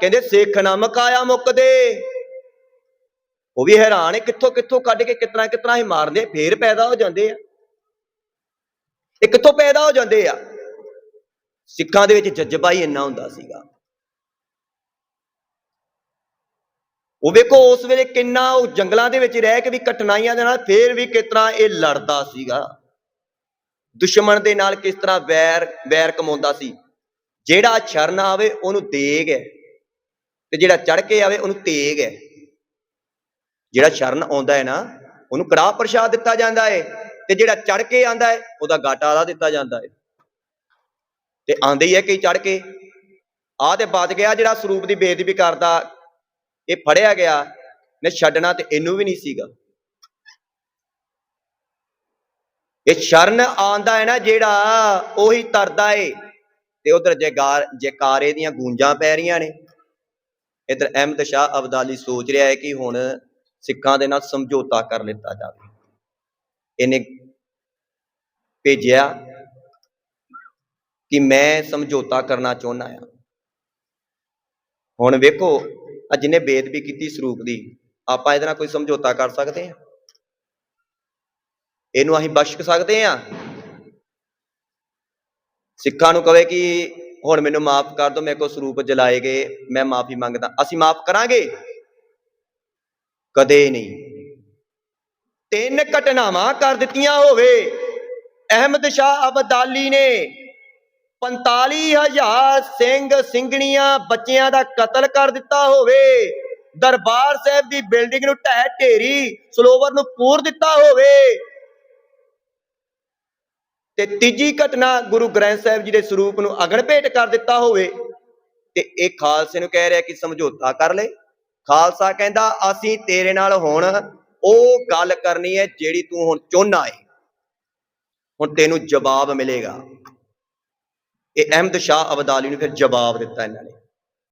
ਕਹਿੰਦੇ ਸਿੱਖ ਨਾ ਮਕਾਇਆ ਮੁੱਕਦੇ। ਉਹ ਵੀ ਹੈਰਾਨ ਹੈ ਕਿੱਥੋਂ ਕਿੱਥੋਂ ਕੱਢ ਕੇ ਕਿਤਨਾ ਕਿਤਨਾ ਹੀ ਮਾਰਦੇ ਫੇਰ ਪੈਦਾ ਹੋ ਜਾਂਦੇ ਆ। ਇਹ ਕਿੱਥੋਂ ਪੈਦਾ ਹੋ ਜਾਂਦੇ ਆ? ਸਿੱਖਾਂ ਦੇ ਵਿੱਚ ਜਜ਼ਬਾ ਹੀ ਇੰਨਾ ਹੁੰਦਾ ਸੀਗਾ। ਉਹ ਵੇਖੋ, ਉਸ ਵੇਲੇ ਕਿੰਨਾ ਉਹ ਜੰਗਲਾਂ ਦੇ ਵਿੱਚ ਰਹਿ ਕੇ ਵੀ ਕਠਿਨਾਈਆਂ ਦੇ ਨਾਲ ਫੇਰ ਵੀ ਕਿਸ ਤਰ੍ਹਾਂ ਇਹ ਲੜਦਾ ਸੀਗਾ। ਦੁਸ਼ਮਣ ਦੇ ਨਾਲ ਕਿਸ ਤਰ੍ਹਾਂ ਵੈਰ ਵੈਰ ਕਮਾਉਂਦਾ ਸੀ। ਜਿਹੜਾ ਸ਼ਰਨ ਆਵੇ, ਉਹਨੂੰ ਤੇਗ ਹੈ। ਤੇ ਜਿਹੜਾ ਚੜ ਕੇ ਆਵੇ ਉਹਨੂੰ ਤੇਗ ਹੈ। ਜਿਹੜਾ ਸ਼ਰਨ ਆਉਂਦਾ ਹੈ ਨਾ, ਉਹਨੂੰ ਕੜਾਹ ਪ੍ਰਸ਼ਾਦ ਦਿੱਤਾ ਜਾਂਦਾ ਹੈ ਤੇ ਜਿਹੜਾ ਚੜ ਕੇ ਆਂਦਾ ਹੈ ਉਹਦਾ ਗਾਟਾ ਆਦਾ ਦਿੱਤਾ ਜਾਂਦਾ ਹੈ ਤੇ ਆਂਦੇ ਹੀ ਹੈ ਕਈ ਚੜ ਕੇ। ਆ ਤੇ ਬਚ ਗਿਆ ਜਿਹੜਾ ਸਰੂਪ ਦੀ ਬੇਦਬੀ ਕਰਦਾ, ਇਹ ਫੜਿਆ ਗਿਆ, ਨੇ ਛੱਡਣਾ ਤੇ ਇਹਨੂੰ ਵੀ ਨਹੀਂ ਸੀਗਾ। ਇਹ ਸ਼ਰਨ ਆਂਦਾ ਹੈ ਨਾ ਜਿਹੜਾ ਉਹੀ ਤਰਦਾ ਏ ਤੇ ਉਧਰ ਜੇਗਾਰ ਜੈਕਾਰੇ ਦੀਆਂ ਗੂੰਜਾਂ ਪੈ ਰਹੀਆਂ ਨੇ। ਇਧਰ ਅਹਿਮਦ ਸ਼ਾਹ ਅਬਦਾਲੀ ਸੋਚ ਰਿਹਾ ਹੈ ਕਿ ਹੁਣ ਸਿੱਖਾਂ ਦੇ ਨਾਲ ਸਮਝੌਤਾ ਕਰ ਲਿੱਤਾ ਜਾਵੇ। ਇਹਨੇ ਭੇਜਿਆ ਕਿ ਮੈਂ ਸਮਝੌਤਾ ਕਰਨਾ ਚਾਹੁੰਦਾ ਆ ਹੁਣ ਵੇਖੋ ਆ ਜਿਹਨੇ ਬੇਦਬੀ ਕੀਤੀ ਸਰੂਪ ਦੀ, ਆਪਾਂ ਇਹਦੇ ਨਾਲ ਕੋਈ ਸਮਝੌਤਾ ਕਰ ਸਕਦੇ ਹਾਂ? ਇਹਨੂੰ ਅਸੀਂ ਬਖਸ਼ ਸਕਦੇ ਹਾਂ? ਸਿੱਖਾਂ ਨੂੰ ਕਵੇ ਕਿ ਹੁਣ ਮੈਨੂੰ ਮਾਫ ਕਰ ਦਿਓ, ਮੇਰੇ ਕੋ ਸਰੂਪ ਜਲਾਏ ਗਏ, ਮੈਂ ਮਾਫੀ ਮੰਗਦਾ। ਅਸੀਂ ਮਾਫ ਕਰਾਂਗੇ? ਕਦੇ ਨਹੀਂ। ਤਿੰਨ ਘਟਨਾਵਾਂ ਕਰ ਦਿੱਤੀਆਂ ਹੋਵੇ। ਅਹਿਮਦ ਸ਼ਾਹ ਅਬਦਾਲੀ ਨੇ 45000 ਸਿੰਘ ਸਿੰਘਣੀਆਂ ਬੱਚਿਆਂ ਦਾ ਕਤਲ ਕਰ ਦਿੱਤਾ ਹੋਵੇ। ਦਰਬਾਰ ਸਾਹਿਬ ਦੀ ਬਿਲਡਿੰਗ ਨੂੰ ਢਹਿ ਢੇਰੀ, ਸਲੋਵਰ ਨੂੰ ਪੂਰ ਦਿੱਤਾ ਹੋਵੇ। ਤੇ ਤੀਜੀ ਘਟਨਾ ਗੁਰੂ ਗ੍ਰੰਥ ਸਾਹਿਬ ਜੀ ਦੇ ਸਰੂਪ ਨੂੰ ਅਗਨ ਭੇਟ ਕਰ ਦਿੱਤਾ ਹੋਵੇ, ਤੇ ਇਹ ਖਾਲਸੇ ਨੂੰ ਕਹਿ ਰਿਹਾ ਕਿ ਸਮਝੌਤਾ ਕਰ ਲੈ ਖਾਲਸਾ ਕਹਿੰਦਾ, ਅਸੀਂ ਤੇਰੇ ਨਾਲ ਹੁਣ ਉਹ ਗੱਲ ਕਰਨੀ ਹੈ ਜਿਹੜੀ ਤੂੰ ਹੁਣ ਚਾਹੁੰਦਾ ਏ ਹੁਣ ਤੈਨੂੰ ਜਵਾਬ ਮਿਲੇਗਾ। ਇਹ ਅਹਿਮਦ ਸ਼ਾਹ ਅਬਦਾਲੀ ਨੂੰ ਫਿਰ ਜਵਾਬ ਦਿੱਤਾ ਇਹਨਾਂ ਨੇ।